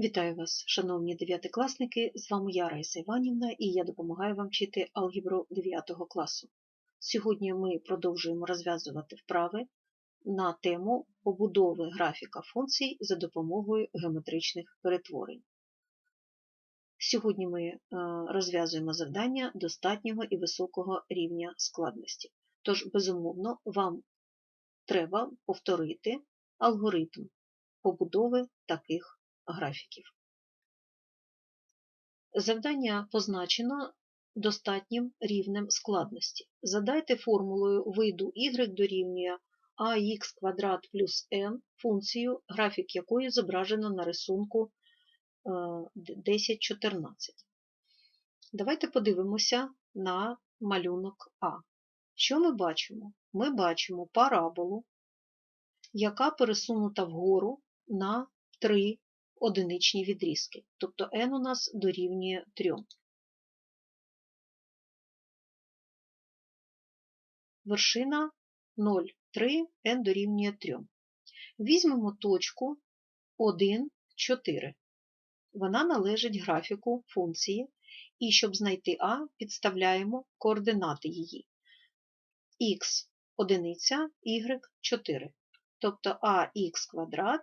Вітаю вас, шановні дев'ятикласники! З вами я, Раїса Іванівна, і я допомагаю вам вчити алгебру 9 класу. Сьогодні ми продовжуємо розв'язувати вправи на тему побудови графіка функцій за допомогою геометричних перетворень. Сьогодні ми е, розв'язуємо завдання достатнього і високого рівня складності. Тож, безумовно, вам треба повторити алгоритм побудови таких графіків. Завдання позначено достатнім рівнем складності. Задайте формулою виду y дорівнює ax квадрат плюс n функцію, графік якої зображено на рисунку 10.14. Давайте подивимося на малюнок А. Що ми бачимо? Ми бачимо параболу, яка пересунута вгору на 3 одиничні відрізки, тобто n у нас дорівнює 3. Вершина 0,3 n дорівнює 3. Візьмемо точку 1, 4. Вона належить графіку функції, і щоб знайти а, підставляємо координати її. х одиниця, y 4. Тобто ах квадрат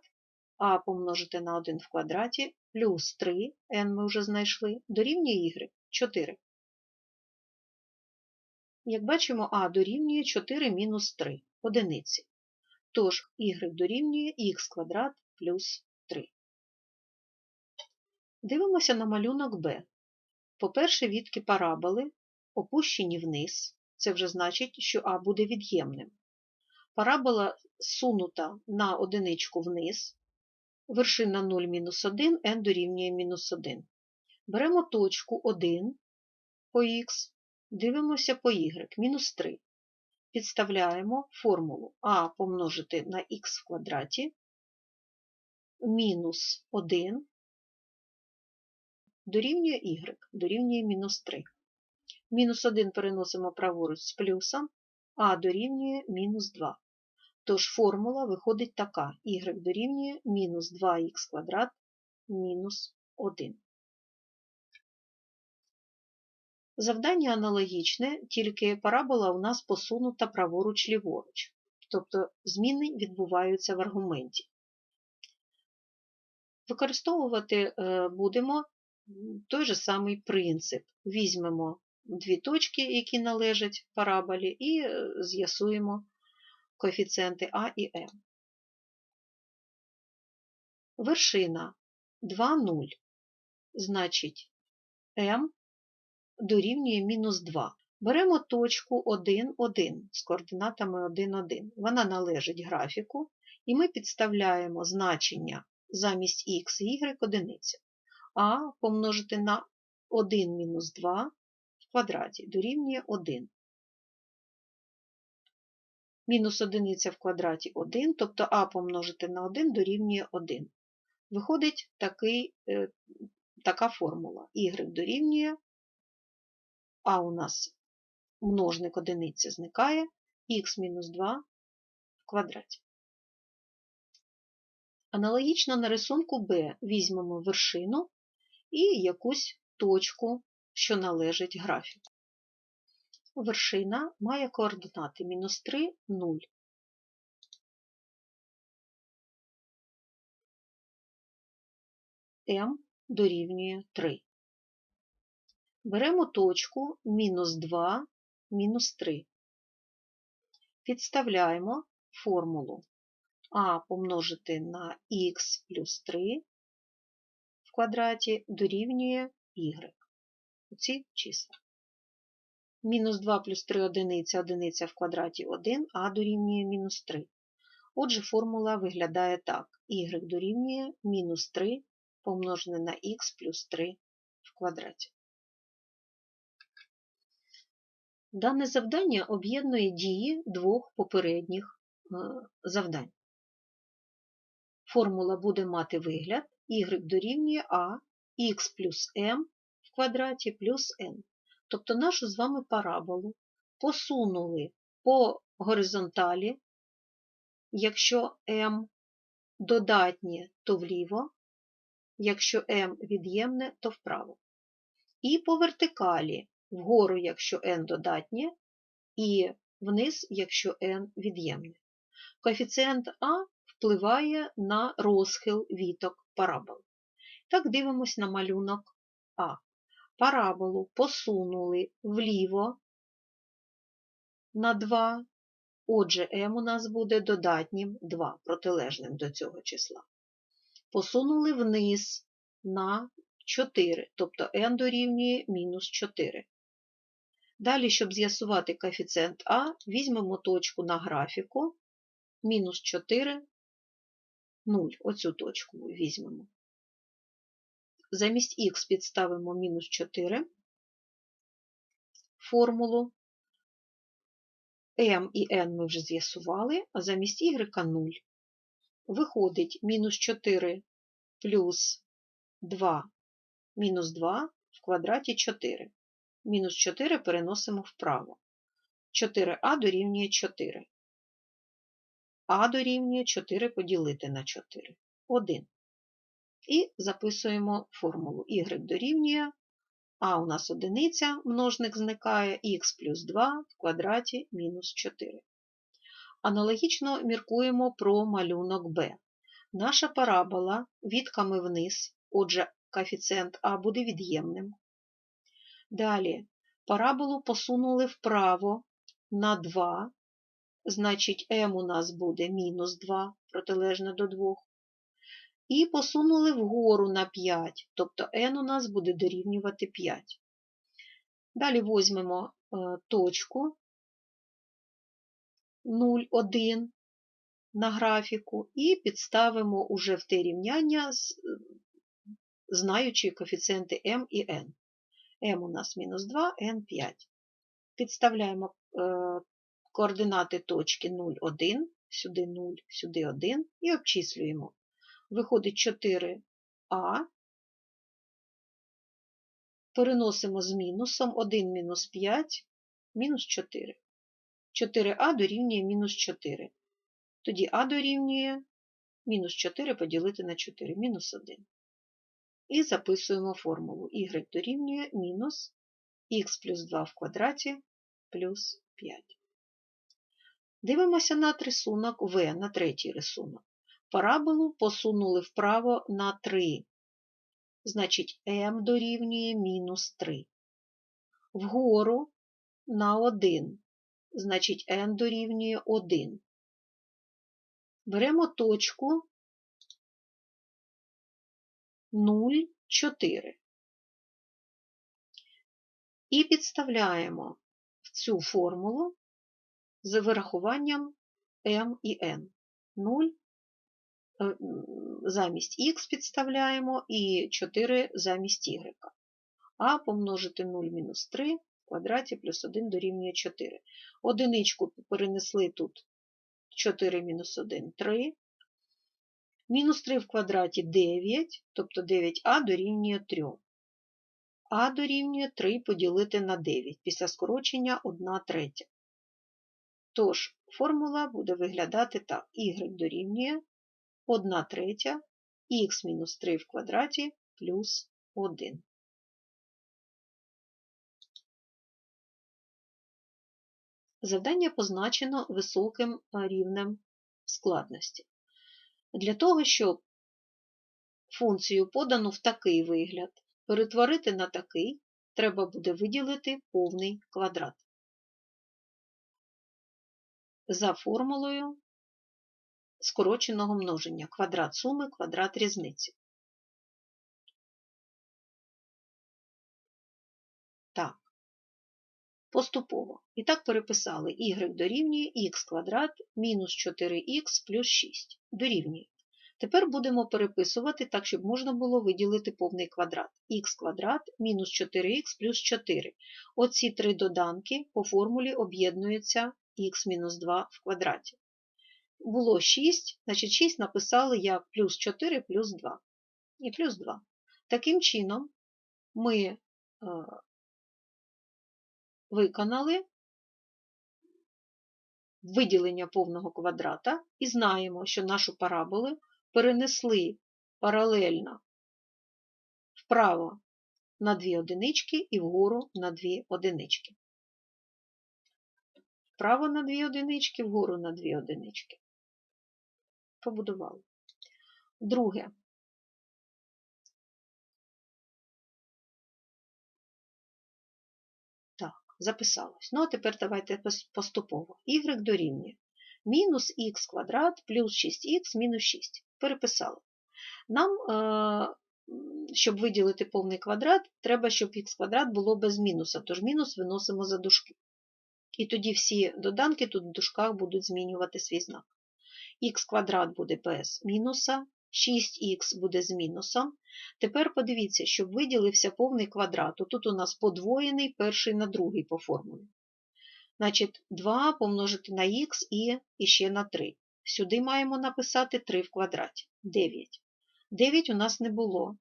а помножити на 1 в квадраті плюс 3, n ми вже знайшли, дорівнює y 4. Як бачимо, а дорівнює 4 мінус 3 одиниці. Тож y дорівнює х квадрат плюс 3. Дивимося на малюнок b. По-перше, відки параболи опущені вниз. Це вже значить, що а буде від'ємним. Парабола сунута на одиничку вниз, вершина 0 мінус 1, n дорівнює мінус 1. Беремо точку 1 по х, дивимося по y, мінус 3. Підставляємо формулу а помножити на х в квадраті, мінус 1 дорівнює y, дорівнює мінус 3. Мінус 1 переносимо праворуч з плюсом, а дорівнює мінус 2. Тож формула виходить така: y дорівнює мінус 2х квадрат мінус 1. Завдання аналогічне, тільки парабола у нас посунута праворуч ліворуч, тобто зміни відбуваються в аргументі. Використовувати е, будемо той же самий принцип. Візьмемо дві точки, які належать параболі, і е, з'ясуємо коефіцієнти А і М. Вершина 2, 0. Значить, М дорівнює мінус 2. Беремо точку 1, 1 з координатами 1, 1. Вона належить графіку, і ми підставляємо значення замість х і y одиниця. А помножити на 1 мінус 2 в квадраті дорівнює 1. Мінус одиниця в квадраті 1, тобто а помножити на 1 дорівнює 1. Виходить такий, е, така формула. y дорівнює, а у нас множник одиниці зникає, х мінус 2 в квадраті. Аналогічно на рисунку b візьмемо вершину і якусь точку, що належить графіку. Вершина має координати мінус 3, 0. М дорівнює 3. Беремо точку мінус 2, мінус 3. Підставляємо формулу а помножити на х плюс 3 в квадраті дорівнює y. Оці числа. Мінус 2 плюс 3 одиниця, одиниця в квадраті 1, а дорівнює мінус 3. Отже, формула виглядає так. y дорівнює мінус 3 помножене на х плюс 3 в квадраті. Дане завдання об'єднує дії двох попередніх е, завдань. Формула буде мати вигляд y дорівнює а х плюс m в квадраті плюс n. Тобто нашу з вами параболу посунули по горизонталі, якщо m додатнє, то вліво, якщо m від'ємне, то вправо. І по вертикалі вгору, якщо n додатнє, і вниз, якщо n від'ємне. Коефіцієнт А впливає на розхил віток парабол. Так дивимось на малюнок А. Параболу посунули вліво на 2, отже, m у нас буде додатнім 2, протилежним до цього числа. Посунули вниз на 4, тобто n дорівнює мінус 4. Далі, щоб з'ясувати коефіцієнт А, візьмемо точку на графіку мінус 4, 0. Оцю точку візьмемо. Замість х підставимо мінус 4 формулу. m і n ми вже з'ясували, а замість y 0. Виходить мінус 4 плюс 2 мінус 2 в квадраті 4. Мінус 4 переносимо вправо. 4а дорівнює 4. А дорівнює 4 поділити на 4. 1. І записуємо формулу y дорівнює, а у нас одиниця, множник зникає, х плюс 2 в квадраті мінус 4. Аналогічно міркуємо про малюнок b. Наша парабола відками вниз, отже, коефіцієнт А буде від'ємним. Далі параболу посунули вправо на 2, значить m у нас буде мінус 2, протилежно до 2. І посунули вгору на 5, тобто n у нас буде дорівнювати 5. Далі візьмемо е, точку 0,1 на графіку і підставимо уже в те рівняння, знаючи коефіцієнти m і n. m у нас мінус 2, n 5. Підставляємо е, координати точки 0, 1, сюди 0, сюди 1 і обчислюємо. Виходить 4а. Переносимо з мінусом 1 мінус 5, мінус 4. 4а дорівнює мінус 4. Тоді а дорівнює мінус 4 поділити на 4, мінус 1. І записуємо формулу y дорівнює мінус х плюс 2 в квадраті плюс 5. Дивимося на рисунок В, на третій рисунок. Параболу посунули вправо на 3. Значить, m дорівнює мінус 3. Вгору на 1. Значить, n дорівнює 1. Беремо точку 0,4 і підставляємо в цю формулу з вирахуванням m і n. 0 е, замість х підставляємо і 4 замість y. А помножити 0 мінус 3 в квадраті плюс 1 дорівнює 4. Одиничку перенесли тут 4 мінус 1 3. Мінус 3 в квадраті 9, тобто 9а дорівнює 3. А дорівнює 3 поділити на 9 після скорочення 1 третя. Тож, формула буде виглядати так: y дорівнює 1 третя мінус 3 в квадраті плюс 1. Завдання позначено високим рівнем складності. Для того, щоб функцію подану в такий вигляд, перетворити на такий, треба буде виділити повний квадрат. За формулою скороченого множення квадрат суми, квадрат різниці. Так, поступово. І так переписали y дорівнює х квадрат мінус 4х плюс 6 дорівнює. Тепер будемо переписувати так, щоб можна було виділити повний квадрат. х квадрат мінус 4х плюс 4. Оці три доданки по формулі об'єднуються х мінус 2 в квадраті. Було 6, значить 6 написали як плюс 4 плюс 2. І плюс 2. Таким чином, ми е, виконали виділення повного квадрата і знаємо, що нашу параболу перенесли паралельно вправо на 2 одинички і вгору на 2 одинички. Вправо на 2 одинички, вгору на 2 одинички. Побудували. Друге. Так, записалось. Ну, а тепер давайте поступово. Y дорівнює мінус х квадрат плюс 6х мінус 6. Переписали. Нам, е, щоб виділити повний квадрат, треба, щоб х квадрат було без мінуса, тож мінус виносимо за дужки. І тоді всі доданки тут в дужках будуть змінювати свій знак. Х квадрат буде без мінуса, 6х буде з мінусом. Тепер подивіться, щоб виділився повний квадрат. Тут у нас подвоєний перший на другий по формулі. Значить, 2 помножити на х і, і ще на 3. Сюди маємо написати 3 в квадраті 9. 9 у нас не було.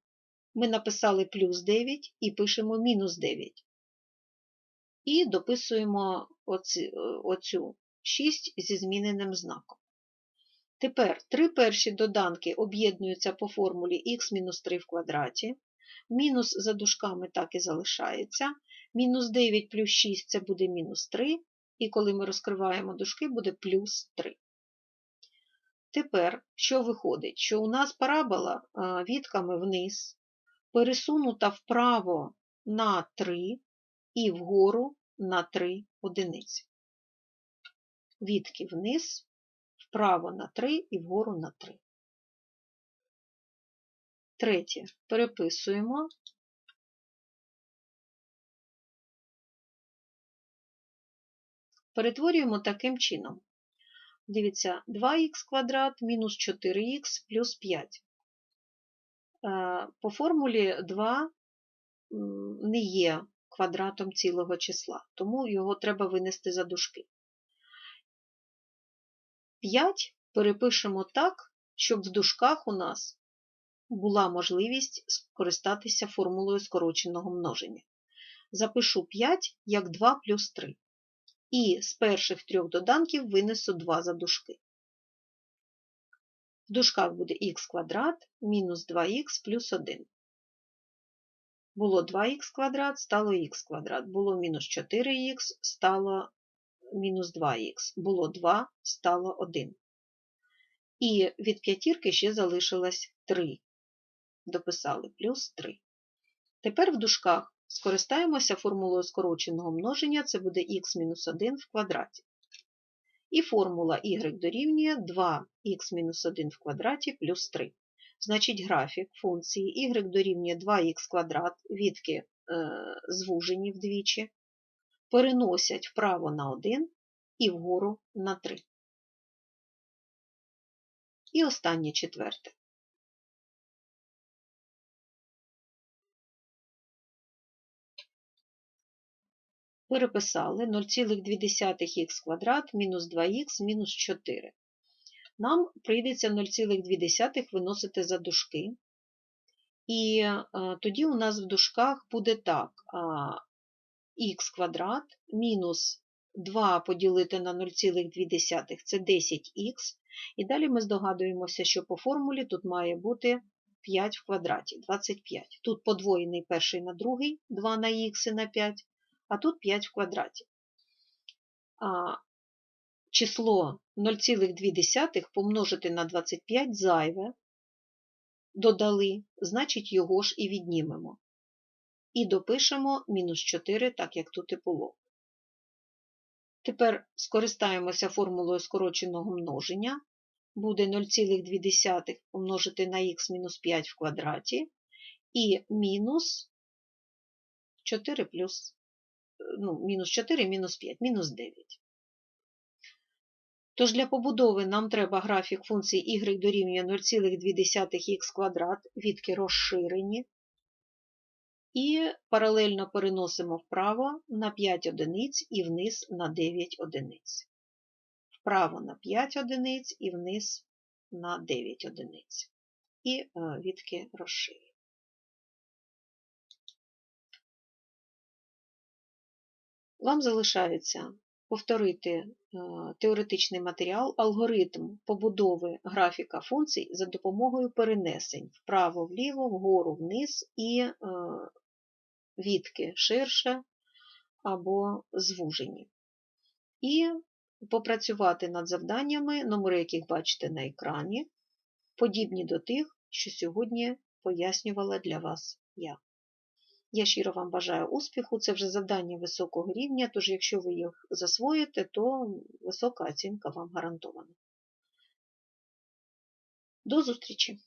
Ми написали плюс 9 і пишемо мінус 9. І дописуємо оці, оцю 6 зі зміненим знаком. Тепер три перші доданки об'єднуються по формулі х-3 в квадраті. Мінус за дужками так і залишається. Мінус 9 плюс 6 це буде мінус 3, і коли ми розкриваємо дужки, буде плюс 3. Тепер, що виходить? Що у нас парабола відками вниз, пересунута вправо на 3 і вгору на 3 одиниці. Відки вниз, вправо на 3 і вгору на 3. Третє. Переписуємо. Перетворюємо таким чином. Дивіться, 2х квадрат мінус 4х плюс 5. Е, по формулі 2 не є квадратом цілого числа, тому його треба винести за дужки. 5 перепишемо так, щоб в дужках у нас була можливість скористатися формулою скороченого множення. Запишу 5 як 2 плюс 3. І з перших трьох доданків винесу 2 за дужки. В дужках буде х квадрат мінус 2х плюс 1. Було 2х квадрат, стало х квадрат. Було мінус 4х, стало мінус 2х. Було 2, стало 1. І від п'ятірки ще залишилось 3. Дописали плюс 3. Тепер в дужках скористаємося формулою скороченого множення, це буде х-1 в квадраті. І формула y дорівнює 2х-1 в квадраті плюс 3. Значить, графік функції y дорівнює 2х квадрат, відки е, звужені вдвічі, переносять вправо на 1 і вгору на 3. І останнє четверте. Переписали 0,2х квадрат мінус 2х мінус 4 нам прийдеться 0,2 виносити за дужки. І е, тоді у нас в дужках буде так: х квадрат мінус 2 поділити на 0,2 це 10х. І далі ми здогадуємося, що по формулі тут має бути 5 в квадраті 25. Тут подвоєний перший на другий, 2 на х і на 5, а тут 5 в квадраті число 0,2 помножити на 25 зайве, додали, значить його ж і віднімемо. І допишемо мінус 4, так як тут і було. Тепер скористаємося формулою скороченого множення. Буде 0,2 помножити на х мінус 5 в квадраті і мінус 4 плюс, ну, мінус 4 мінус 5, мінус 9. Тож для побудови нам треба графік функції y дорівнює 0,2х квадрат, відки розширені. І паралельно переносимо вправо на 5 одиниць і вниз на 9 одиниць. Вправо на 5 одиниць і вниз на 9 одиниць. І е, відки розширені. Вам залишається повторити е, теоретичний матеріал, алгоритм побудови графіка функцій за допомогою перенесень вправо-вліво, вгору вниз і відки ширше або звужені. І попрацювати над завданнями, номери яких бачите на екрані, подібні до тих, що сьогодні пояснювала для вас я. Я щиро вам бажаю успіху, це вже завдання високого рівня, тож якщо ви їх засвоїте, то висока оцінка вам гарантована. До зустрічі!